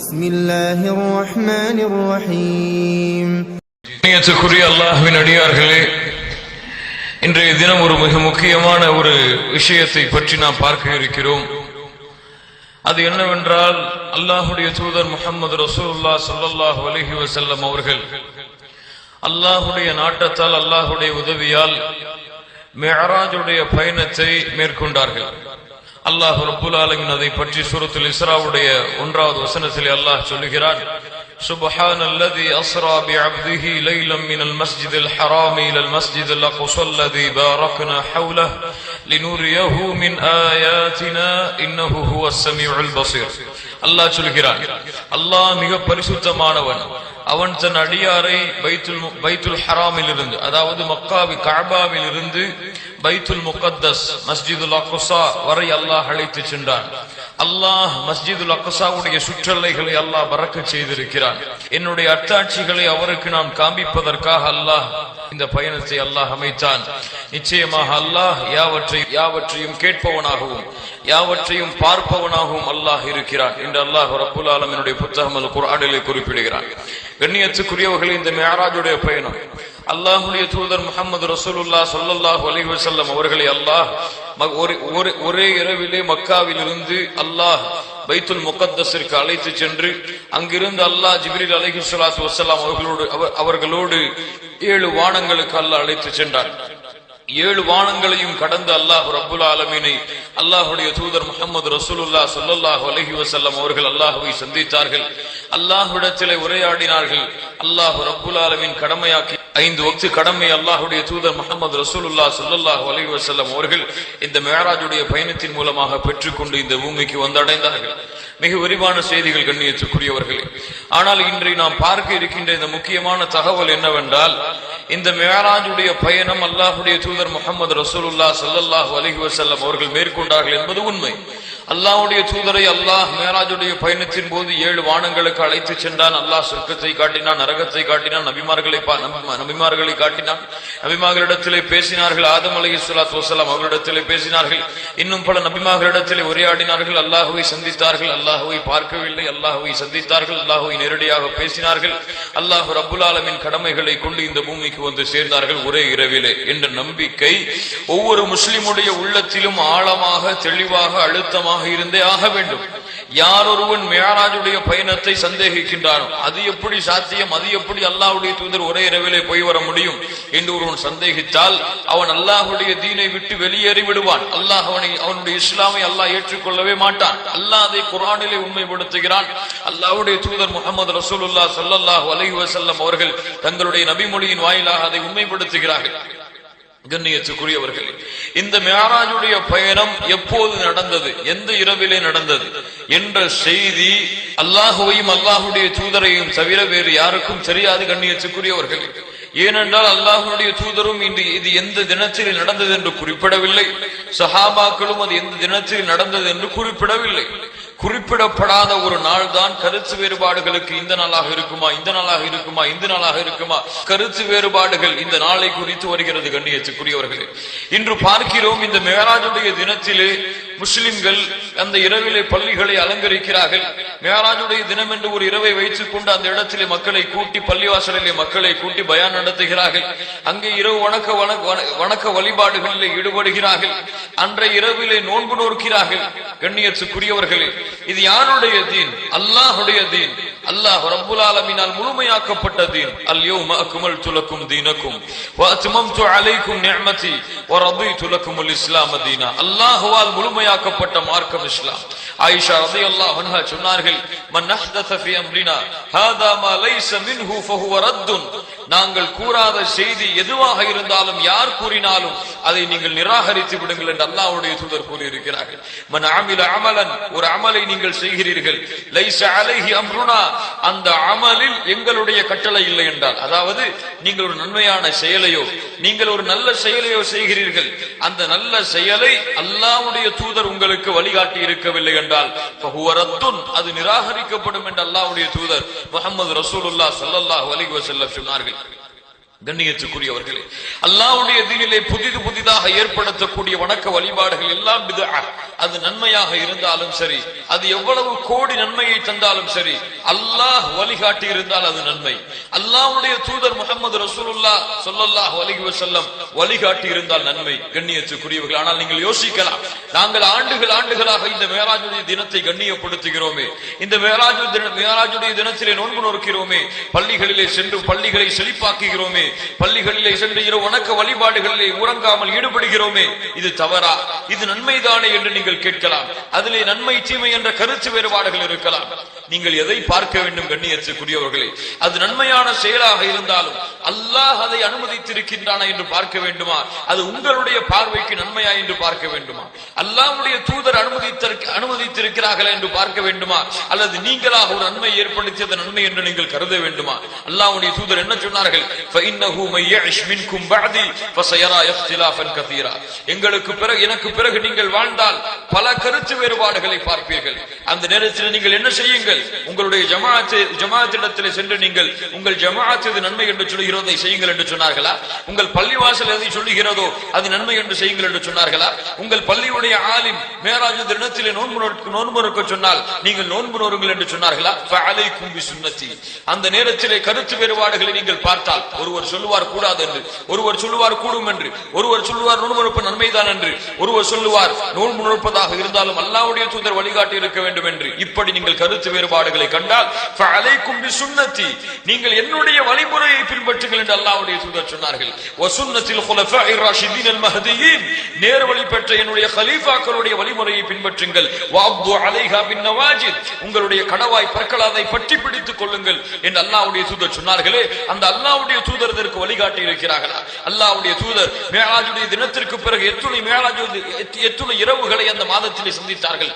بسم الله الرحمن الرحيم கண்ணியத்துக்குரிய அல்லாஹ்வின் அடியார்களே இன்றைய தினம் ஒரு மிக முக்கியமான ஒரு விஷயத்தை பற்றி நாம் பார்க்க இருக்கிறோம் அது என்னவென்றால் அல்லாஹுடைய தூதர் முகமது ரசூலுல்லாஹ் ஸல்லல்லாஹு அலைஹி வஸல்லம் அவர்கள் அல்லாஹுடைய நாட்டத்தால் அல்லாஹுடைய உதவியால் மிஅராஜுடைய பயணத்தை மேற்கொண்டார்கள் அல்லாஹ் ரப்புல் ஆலமீன் அதை பற்றி சூரத்துல் இஸ்ராவுடைய ஒன்றாவது வசனத்தில் அல்லாஹ் சொல்லுகிறான் سبحان الذي أسرى بعبده ليلا من المسجد الحرام إلى المسجد الأقصى الذي باركنا حوله لنريه من آياتنا إنه هو السميع البصير அல்லாஹ் சொல்கிறான் அல்லாஹ் மிக பரிசுத்தமானவன் அவன் தன் அடியாரை பைத்துல் மு- பைத்துல் ஹராமில் இருந்து அதாவது மக்காவி கஅபாவில் இருந்து பைத்துல் முகத்தஸ் மஸ்ஜிதுல் அக்ஸா வரை அல்லாஹ் அழைத்து சென்றான். அல்லாஹ் மஸ்ஜிதுல் அக்ஸாவுடைய சுற்றலைகளை அல்லாஹ் பறக்க செய்திருக்கிறான். என்னுடைய அத்தாட்சிகளை அவருக்கு நாம் காண்பிப்பதற்காக அல்லாஹ் இந்த பயணத்தை அல்லாஹ் அமைத்தான். நிச்சயமாக அல்லாஹ் யாவற்றையும் யாவற்றையும் கேட்பவனாகவும் யாவற்றையும் பார்ப்பவனாகவும் அல்லாஹ் இருக்கிறான் என்று அல்லாஹ் ரப்புல் ஆலமினுடைய புத்தகம் அல் குரானிலே குறிப்பிடுகிறான். கண்ணியத்துக்குரியவர்களே இந்த மேராஜுடைய பயணம். அல்லாஹுடைய தூதர் முகமது ரசூலுல்லா சொல்லல்லாஹ் அலைஹி வஸல்லம் அவர்களை அல்லாஹ் ம- ஒரு- ஒரு- ஒரே இரவிலே மக்காவில் இருந்து அல்லாஹ் பைத்துல் முகத்தஸிற்கு அழைத்து சென்று அங்கிருந்து அல்லாஹ் ஜிப்ரீல் அலைஹி சலாத்து வசலாம் அவர்களோடு அவர்- அவர்களோடு ஏழு வானங்களுக்கு அல்லாஹ் அழைத்து சென்றார் ஏழு வானங்களையும் கடந்து அல்லாஹ் ரபுல் ஆலமீனை அல்லாஹுடைய தூதர் முகமது ரசூலுல்லா ஸல்லல்லாஹு அலஹி வசல்லம் அவர்கள் அல்லாஹுவை சந்தித்தார்கள். அல்லாஹுடத்திலே உரையாடினார்கள். அல்லாஹ் ரபுல் ஆலமின் கடமையாக்கி ஐந்து வக்து கடமை அல்லாஹுடைய தூதர் முகமது ரசூலுல்லா ஸல்லல்லாஹு அலஹி வசல்லம் அவர்கள் இந்த மேராஜுடைய பயணத்தின் மூலமாக பெற்றுக்கொண்டு இந்த பூமிக்கு வந்தடைந்தார்கள். மிக விரிவான செய்திகள் கண்ணியத்துக்குரியவர்களே. ஆனால் இன்றை நாம் பார்க்க இருக்கின்ற இந்த முக்கியமான தகவல் என்னவென்றால் இந்த மேராஜுடைய பயணம் அல்லாஹுடைய தூதர் முகமது ரசூலுல்லாஹ் ஸல்லல்லாஹு அலைஹி வஸல்லம் அவர்கள் மேற்கொண்டார்கள் என்பது உண்மை. அல்லாவுடைய தூதரை அல்லாஹ் மேராஜுடைய பயணத்தின் போது ஏழு வானங்களுக்கு அழைத்து சென்றான். அல்லாஹ் சொர்க்கத்தை காட்டினான் நரகத்தை காட்டினான் நபிமார்களை பா- நபிமார்களை காட்டினான். நபிமார்களிடத்திலே பேசினார்கள். ஆதம் அலி ஸலாத்து வஸலாம் அவர்களிடத்திலே பேசினார்கள். இன்னும் பல நபிமார்களிடத்திலே உரையாடினார்கள். அல்லாஹுவை சந்தித்தார்கள். அல்லாஹுவை பார்க்கவில்லை. அல்லாஹுவை சந்தித்தார்கள். அல்லாஹுவை நேரடியாக பேசினார்கள். அல்லாஹ் ரபுல் ஆலமின் கடமைகளை கொண்டு இந்த பூமிக்கு வந்து சேர்ந்தார்கள் ஒரே இரவிலே என்ற நம்பிக்கை ஒவ்வொரு முஸ்லிமுடைய உள்ளத்திலும் ஆழமாக தெளிவாக அழுத்தமாக இருந்தே ஆக வேண்டும். யார் ஒருவன் மேராஜுடைய பயணத்தை சந்தேகிக்கின்றானோ அது எப்படி சாத்தியம் அது எப்படி அல்லாஹுடைய தூதர் ஒரே இரவிலே போய் வர முடியும் என்று ஒருவன் சந்தேகித்தால் அவன் அல்லாஹ்வுடைய தீனை விட்டு வெளியேறி விடுவான். அல்லாஹ் அவனை அவனுடைய இஸ்லாமை அல்லாஹ் ஏற்றுக்கொள்ளவே மாட்டான். அல்லாஹ் அதை உண்மைப்படுத்துகிறான். அல்லாஹுடைய தூதர் முகமது ரசூலுல்லாஹ் ஸல்லல்லாஹு அலஹி வசல்லம் அவர்கள் தங்களுடைய நபிமொழியின் வாயிலாக அதை உண்மைப்படுத்துகிறார்கள். கண்ணியத்துக்குரியவர்களே இந்த மேராஜுடைய பயணம் எப்போது நடந்தது? எந்த இரவிலே நடந்தது? என்ற செய்தி அல்லாஹுவையும் அல்லாஹுடைய தூதரையும் தவிர வேறு யாருக்கும் தெரியாது கண்ணியத்துக்குரியவர்களே. ஏனென்றால் அல்லாஹுடைய தூதரும் இன்று இது எந்த தினத்தில் நடந்தது என்று குறிப்பிடவில்லை. சஹாபாக்களும் அது எந்த தினத்தில் நடந்தது என்று குறிப்பிடவில்லை. குறிப்பிடப்படாத ஒரு நாள் தான் கருத்து வேறுபாடுகளுக்கு இந்த நாளாக இருக்குமா இந்த நாளாக இருக்குமா இந்த நாளாக இருக்குமா? கருத்து வேறுபாடுகள் இந்த நாளை குறித்து வருகிறது கண்ணியத்துக்குரியவர்களே. இன்று பார்க்கிறோம் இந்த மேராஜுடைய தினத்திலே முஸ்லிம்கள் அந்த இரவிலே பள்ளிகளை அலங்கரிக்கிறார்கள். மேராஜுடைய தினம் என்று ஒரு இரவை வைத்துக் கொண்டு அந்த இடத்திலே மக்களை கூட்டி பள்ளிவாசலிலே மக்களை கூட்டி பயான் நடத்துகிறார்கள். அங்கே இரவு வணக்க வணக்க- வணக்க- வழிபாடுகளிலே ஈடுபடுகிறார்கள். அன்றைய இரவிலே நோன்பு நோக்கிறார்கள் கண்ணியத்துக்குரியவர்களே இது யாருடைய தீன்? அல்லாஹுடைய தீன். அல்லாஹ் ரப்புல் ஆலமினால் முழுமையாக்கப்பட்ட தீன் அல்யௌம அக்மல்து லக்கும் தீனக்கும் வ அத்மம்து அலைக்கும் நிஅமதி வ ரதீது லக்கும் அல் இஸ்லாம் தீனா அல்லாஹ்வால் முழுமையாக்கப்பட்ட மார்க்கம் இஸ்லாம் ஆயிஷா ரலியல்லாஹு அன்ஹா சொன்னார்கள் மன் அஹ்தஸ ஃபீ அம்ரினா ஹாதா மா லைஸ மின்ஹு ஃபஹுவ ரத்துன் நாங்கள் கூறாத செய்தி எதுவாக இருந்தாலும் யார் கூறினாலும் அதை நீங்கள் நிராகரித்து விடுங்கள் என்று அல்லாவுடைய தூதர் கூறியிருக்கிறார்கள். மன் அமில அமலன் ஒரு அமலை நீங்கள் செய்கிறீர்கள். லைஸ அலைஹி அம்ருனா அந்த அமலில் எங்களுடைய கட்டளை இல்லை என்றால் அதாவது நீங்கள் ஒரு நன்மையான செயலையோ நீங்கள் ஒரு நல்ல செயலையோ செய்கிறீர்கள். அந்த நல்ல செயலை அல்லாவுடைய தூதர் உங்களுக்கு வழிகாட்டி இருக்கவில்லை என்றால் அது நிராகரிக்கப்படும் என்று அல்லாவுடைய தூதர் முகமது ரசூலுல்லா ஸல்லல்லாஹு அலைஹி வஸல்லம் சொன்னார்கள். கண்ணியத்துக்குரியவர்களே அல்லாவுடைய தீனிலே புதிது புதிதாக ஏற்படுத்தக்கூடிய வணக்க வழிபாடுகள் எல்லாம் பிதுஅ. அது நன்மையாக இருந்தாலும் சரி அது எவ்வளவு கோடி நன்மையை தந்தாலும் சரி அல்லாஹ் வழிகாட்டி இருந்தால் அது நன்மை அல்லாவுடைய தூதர் முகமது ரசூலுல்லா ஸல்லல்லாஹு அலைஹி செல்லம் வழிகாட்டி இருந்தால் நன்மை கண்ணியத்துக்குரியவர்கள் ஆனால் நீங்கள் யோசிக்கலாம் நாங்கள் ஆண்டுகள் ஆண்டுகளாக இந்த மேராஜுடைய தினத்தை கண்ணியப்படுத்துகிறோமே இந்த மேராஜு மேராஜுடைய தினத்திலே நோன்பு நோக்கிறோமே பள்ளிகளிலே சென்று பள்ளிகளை செழிப்பாக்குகிறோமே பள்ளிகளிலே சென்று இரவு வணக்க வழிபாடுகளிலே உறங்காமல் ஈடுபடுகிறோமே இது தவறா? இது நன்மைதானே என்று நீங்கள் கேட்கலாம். அதிலே நன்மை தீமை என்ற கருத்து வேறுபாடுகள் இருக்கலாம். நீங்கள் எதை பார்க்க வேண்டும் கண்ணியத்துக்குரியவர்களே? அது நன்மையான செயலாக இருந்தாலும் அல்லாஹ் அதை அனுமதித்திருக்கின்றானா என்று பார்க்க வேண்டுமா? அது உங்களுடைய பார்வைக்கு நன்மையா என்று பார்க்க வேண்டுமா? அல்லாஹுடைய தூதர் அனுமதித்திருக்க அனுமதித்திருக்கிறார்களா என்று பார்க்க வேண்டுமா? அல்லது நீங்களாக ஒரு நன்மை ஏற்படுத்தி ஏற்படுத்தியது நன்மை என்று நீங்கள் கருத வேண்டுமா? அல்லாஹுடைய தூதர் என்ன சொன்னார்கள்? எங்களுக்கு பிறகு எனக்கு பிறகு நீங்கள் வாழ்ந்தால் பல கருத்து வேறுபாடுகளை பார்ப்பீர்கள். அந்த நேரத்தில் நீங்கள் என்ன செய்யுங்கள்? உங்களுடைய ஜமாஅத்து ஜமாஅத்திடத்தில் சென்று நீங்கள் உங்கள் ஜமாஅத் இது நன்மை என்று சொல்கிறதோ அதை செய்யுங்கள் என்று சொன்னார்களா? உங்கள் பள்ளிவாசல் எதை சொல்லுகிறதோ அது நன்மை என்று செய்யுங்கள் என்று சொன்னார்களா? உங்கள் பள்ளியுடைய ஆலிம் மேராஜ் தினத்திலே நோன்பு நோக்க- நோன்பு நோக்க சொன்னால் நீங்கள் நோன்பு நோருங்கள் என்று சொன்னார்களா? ஃபஅலைக்கும் சுண்ணத்தி அந்த நேரத்திலே கருத்து வேறுபாடுகளை நீங்கள் பார்த்தால் ஒருவர் சொல்லுவார் கூடாது என்று ஒருவர் சொல்லுவார் கூடும் என்று ஒருவர் சொல்லுவார் நோன்பு நோற்பது நன்மைதான் என்று ஒருவர் சொல்லுவார் நோன்பு நோற்பதாக இருந்தாலும் அல்லாவுடைய தூதர் வழிகாட்டி இருக்க வேண்டும் என்று. இப்படி நீங்கள் கருத்து வேறுபாடு வேறுபாடுகளை கண்டால் அலைக்கும் சுண்ணத்தி நீங்கள் என்னுடைய வழிமுறையை பின்பற்றுங்கள் என்று அல்லாவுடைய தூதர் சொன்னார்கள். வசுன்னத்தில் குலஃபாஇர் ராஷிதீன் அல் மஹ்தியீன் நேர்வழி பெற்ற என்னுடைய ஹலீஃபாக்களுடைய வழிமுறையை பின்பற்றுங்கள். வாப்து அலைஹா பின் நவாஜித். உங்களுடைய கணவாய் பற்களாதை பற்றி பிடித்துக் கொள்ளுங்கள் என்று அல்லாவுடைய தூதர் சொன்னார்களே அந்த அல்லாவுடைய தூதர் இதற்கு வழிகாட்டி இருக்கிறார்களா? அல்லாவுடைய தூதர் மேலாஜுடைய தினத்திற்கு பிறகு எத்துணை மேலாஜு எத்துணை இரவுகளை அந்த மாதத்திலே சந்தித்தார்கள்.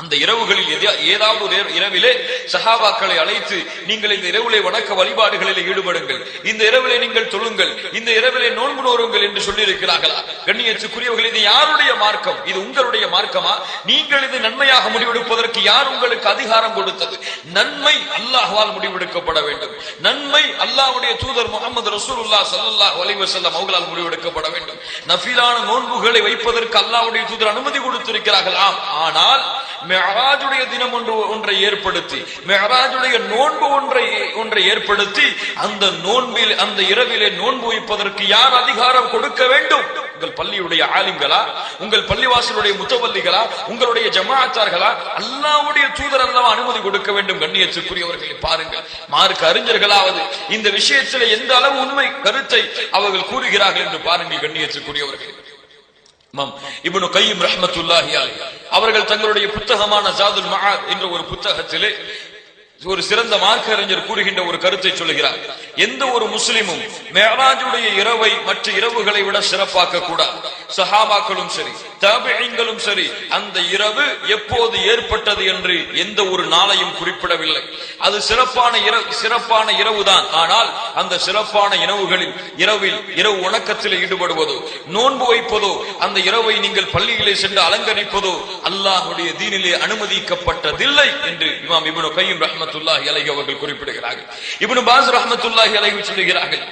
அந்த இரவுகளில் ஏதாவது ஒரு இரவிலே சஹாபாக்களை அழைத்து நீங்கள் இந்த இரவிலே வணக்க வழிபாடுகளில் ஈடுபடுங்கள். இந்த இரவிலே நீங்கள் சொல்லுங்கள் இந்த இரவிலே நோன்பு நோருங்கள் என்று சொல்லி இருக்கிறார்களா கண்ணியத்துக்குரியவர்கள் இது யாருடைய மார்க்கம்? இது உங்களுடைய மார்க்கமா? நீங்கள் இது நன்மையாக முடிவெடுப்பதற்கு யார் உங்களுக்கு அதிகாரம் கொடுத்தது? நன்மை அல்லாஹால் முடிவெடுக்கப்பட வேண்டும். நன்மை அல்லாஹுடைய தூதர் முகமது ரசூலுல்லா சல்லாஹ் அலைஹி வஸல்லம் அவர்களால் முடிவெடுக்கப்பட வேண்டும். நஃபிலான நோன்புகளை வைப்பதற்கு அல்லாஹுடைய தூதர் அனுமதி கொடுத்திருக்கிறார்கள். ஆம் ஆனால் மெஹராஜுடைய தினம் ஒன்று ஒன்றை ஏற்படுத்தி மெஹராஜுடைய நோன்பு ஒன்றை ஒன்றை ஏற்படுத்தி அந்த நோன்பில் அந்த இரவிலே நோன்பு வைப்பதற்கு யார் அதிகாரம் கொடுக்க வேண்டும்? உங்கள் பள்ளியுடைய ஆலிம்களா? உங்கள் பள்ளிவாசலுடைய முத்தவல்லிகளா? உங்களுடைய ஜமாத்தார்களா? அல்லாவுடைய தூதர் அல்லவா அனுமதி கொடுக்க வேண்டும்? கண்ணியத்துக்குரியவர்களை பாருங்கள். மார்க் அறிஞர்களாவது இந்த விஷயத்தில் எந்த அளவு உண்மை கருத்தை அவர்கள் கூறுகிறார்கள் என்று பாருங்கள் கண்ணியத்துக்குரியவர்கள். இப்னு கையும் ரஹ்மத்துல்லாஹி அவர்கள் தங்களுடைய புத்தகமான ஜாதுல் மஆத் என்ற ஒரு புத்தகத்திலே ஒரு சிறந்த மார்க்க அறிஞர் கூறுகின்ற ஒரு கருத்தை சொல்லுகிறார் எந்த ஒரு முஸ்லிமும் மேராஜுடைய இரவை மற்ற இரவுகளை விட சிறப்பாக்க கூடாது சஹாபாக்களும் சரி. தாபியங்களும் சரி அந்த இரவு எப்போது ஏற்பட்டது என்று எந்த ஒரு நாளையும் குறிப்பிடவில்லை. அது சிறப்பான இரவு சிறப்பான இரவுதான். ஆனால் அந்த சிறப்பான இரவுகளில் இரவில் இரவு உணக்கத்தில் ஈடுபடுவதோ நோன்பு வைப்பதோ அந்த இரவை நீங்கள் பள்ளியிலே சென்று அலங்கரிப்பதோ அல்லாஹுடைய தீனிலே அனுமதிக்கப்பட்டதில்லை என்று இமாம் இபுனு கையும் ரஹமத்துல்லாஹி அலைஹி அவர்கள் குறிப்பிடுகிறார்கள். இப்னு பாஸ் ரஹமத்துல்லாஹி அலைஹி சொல்லுகிறார்கள்.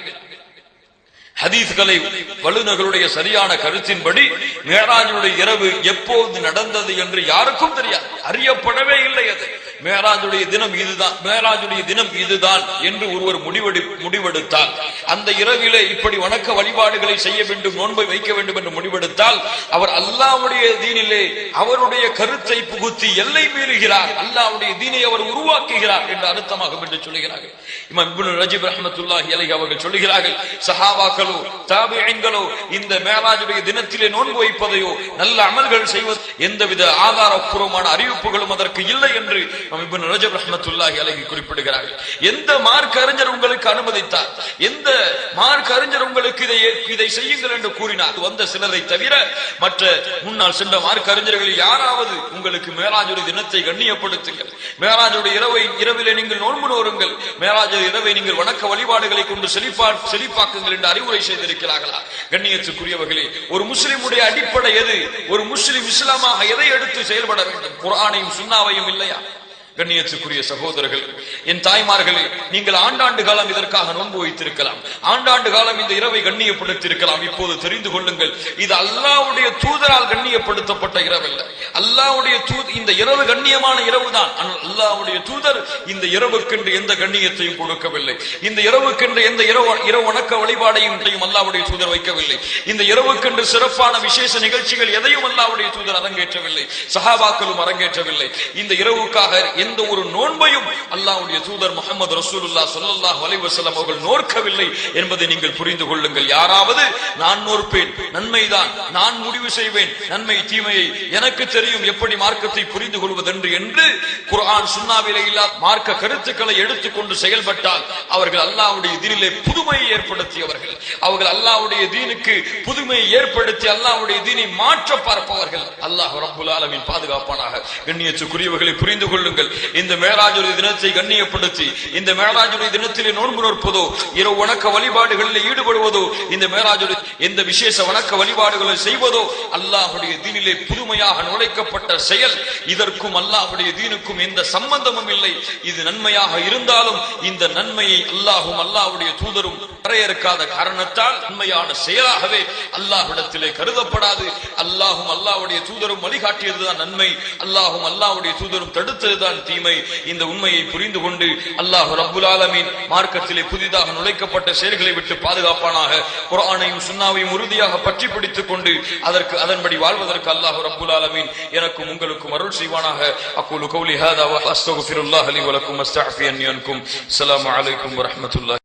ஹதீஸ்களை வல்லுநர்களுடைய சரியான கருத்தின்படி மேராஜுடைய இரவு எப்போது நடந்தது என்று யாருக்கும் தெரியாது. அறியப்படவே இல்லை அது. மேராஜுடைய தினம் இதுதான் மேராஜுடைய தினம் இதுதான் என்று ஒருவர் முடிவெடு முடிவெடுத்தால். அந்த இரவிலே இப்படி வணக்க வழிபாடுகளை செய்ய வேண்டும் நோன்பை வைக்க வேண்டும் என்று முடிவெடுத்தால் அவர் அல்லாவுடைய தீனிலே அவருடைய கருத்தை புகுத்தி எல்லை மீறுகிறார். அல்லாவுடைய தீனை அவர் உருவாக்குகிறார் என்று அர்த்தமாகும் என்று சொல்லுகிறார்கள். இமாம் இப்னு ரஜீப் அவர்கள் சொல்லுகிறார்கள் சஹாபாக்களோ தாபியீன்களோ இந்த மேலாஜுடைய தினத்திலே நோன்பு வைப்பதையோ நல்ல அமல்கள் செய்வது எந்தவித ஆதாரப்பூர்வமான அறிவிப்புகளும் அதற்கு இல்லை என்று ரஜப் ரஹமத்துல்லாஹி அலகி குறிப்பிடுகிறார்கள். எந்த மார்க் அறிஞர் உங்களுக்கு அனுமதித்தார்? எந்த மார்க் அறிஞர் உங்களுக்கு இதை இதை செய்யுங்கள் என்று கூறினார்? வந்த சிலரை தவிர மற்ற முன்னால் சென்ற மார்க் அறிஞர்களில் யாராவது உங்களுக்கு மேலாஜுடைய தினத்தை கண்ணியப்படுத்துங்கள். மேலாஜுடைய இரவை இரவிலே நீங்கள் நோன்பு நோருங்கள். மேலாஜ இரவை நீங்கள் வணக்க வழிபாடுகளை கொண்டு செழிப்பா செழிப்பாக்குங்கள் என்று அறிவுரை செய்திருக்கிறார்களா? கண்ணியத்துக்குரியவர்களே ஒரு முஸ்லிமுடைய அடிப்படை எது? ஒரு முஸ்லிம் இஸ்லாமாக எதை எடுத்து செயல்பட வேண்டும்? குரானையும் சுண்ணாவையும் இல்லையா? கண்ணியத்துக்குரிய சகோதரர்கள் என் தாய்மார்களே நீங்கள் ஆண்டாண்டு காலம் இதற்காக நோன்பு வைத்திருக்கலாம். ஆண்டாண்டு காலம் இந்த இரவை கண்ணியப்படுத்தியிருக்கலாம். இப்போது தெரிந்து கொள்ளுங்கள் இது அல்லாவுடைய தூதரால் கண்ணியப்படுத்தப்பட்ட இரவல்ல. அல்லாவுடைய தூத் இந்த இரவு கண்ணியமான இரவு தான் அல்லாவுடைய தூதர் இந்த இரவுக்கென்று எந்த கண்ணியத்தையும் கொடுக்கவில்லை. இந்த இரவுக்கென்று எந்த இரவு இரவு வணக்க வழிபாடையும் அல்லாவுடைய தூதர் வைக்கவில்லை. இந்த இரவுக்கென்று சிறப்பான விசேஷ நிகழ்ச்சிகள் எதையும் அல்லாவுடைய தூதர் அரங்கேற்றவில்லை. சஹாபாக்களும் அரங்கேற்றவில்லை. இந்த இரவுக்காக எந்த எந்த ஒரு நோன்பையும் அல்லாவுடைய தூதர் முகமது ரசூலுல்லா ஸல்லல்லாஹு அலைஹி அவர்கள் நோர்க்கவில்லை என்பதை நீங்கள் புரிந்து கொள்ளுங்கள். யாராவது நான் நோற்பேன் நன்மைதான் நான் முடிவு செய்வேன் நன்மை தீமையை எனக்கு தெரியும் எப்படி மார்க்கத்தை புரிந்து கொள்வதென்று என்று குரான் சுண்ணாவிலே இல்லா மார்க்க கருத்துக்களை எடுத்துக்கொண்டு செயல்பட்டால் அவர்கள் அல்லாவுடைய தீனிலே புதுமையை ஏற்படுத்தியவர்கள். அவர்கள் அல்லாவுடைய தீனுக்கு புதுமையை ஏற்படுத்தி அல்லாவுடைய தீனை மாற்ற பார்ப்பவர்கள். அல்லாஹ் ரபுல் ஆலமின் பாதுகாப்பானாக. கண்ணியத்துக்குரியவர்களை புரிந்து கொள்ளுங்கள். இந்த மேராஜுடைய தினத்தை கண்ணியப்படுத்தி இந்த மேராஜுடைய தினத்திலே நோன்பு நோற்பதோ இரவு வணக்க வழிபாடுகளில் ஈடுபடுவதோ இந்த மேராஜுடைய இந்த விசேஷ வணக்க வழிபாடுகளை செய்வதோ அல்லாஹுடைய தீனிலே புதுமையாக நுழைக்கப்பட்ட செயல் இதற்கும் அல்லாஹுடைய தீனுக்கும் எந்த சம்பந்தமும் இல்லை. இது நன்மையாக இருந்தாலும் இந்த நன்மையை அல்லாஹும் அல்லாஹுடைய தூதரும் வரையறுக்காத காரணத்தால் உண்மையான செயலாகவே அல்லாஹ்விடத்திலே கருதப்படாது. அல்லாஹும் அல்லாஹ்வுடைய தூதரும் வழிகாட்டியதுதான் நன்மை. அல்லாஹும் அல்லாஹ்வுடைய தூதரும் தடுத்ததுதான் தீமை இந்த உண்மையை புரிந்து கொண்டு அல்லாஹ் ரபுல் ஆலமின் மார்க்கத்திலே புதிதாக நுழைக்கப்பட்ட செயல்களை விட்டு பாதுகாப்பானாக குரானையும் சுன்னாவையும் உறுதியாக பற்றி பிடித்துக் கொண்டு அதற்கு அதன்படி வாழ்வதற்கு அல்லாஹ் ரபுல் ஆலமின் எனக்கும் உங்களுக்கும் அருள் செய்வானாக. அக்கூலு கௌலி ஹாதா வ அலி வலக்கும் அஸ்தாஃபி அன்யன்கும் அஸ்தக்ஃபியன் அஸ்ஸலாமு அலைக்கும்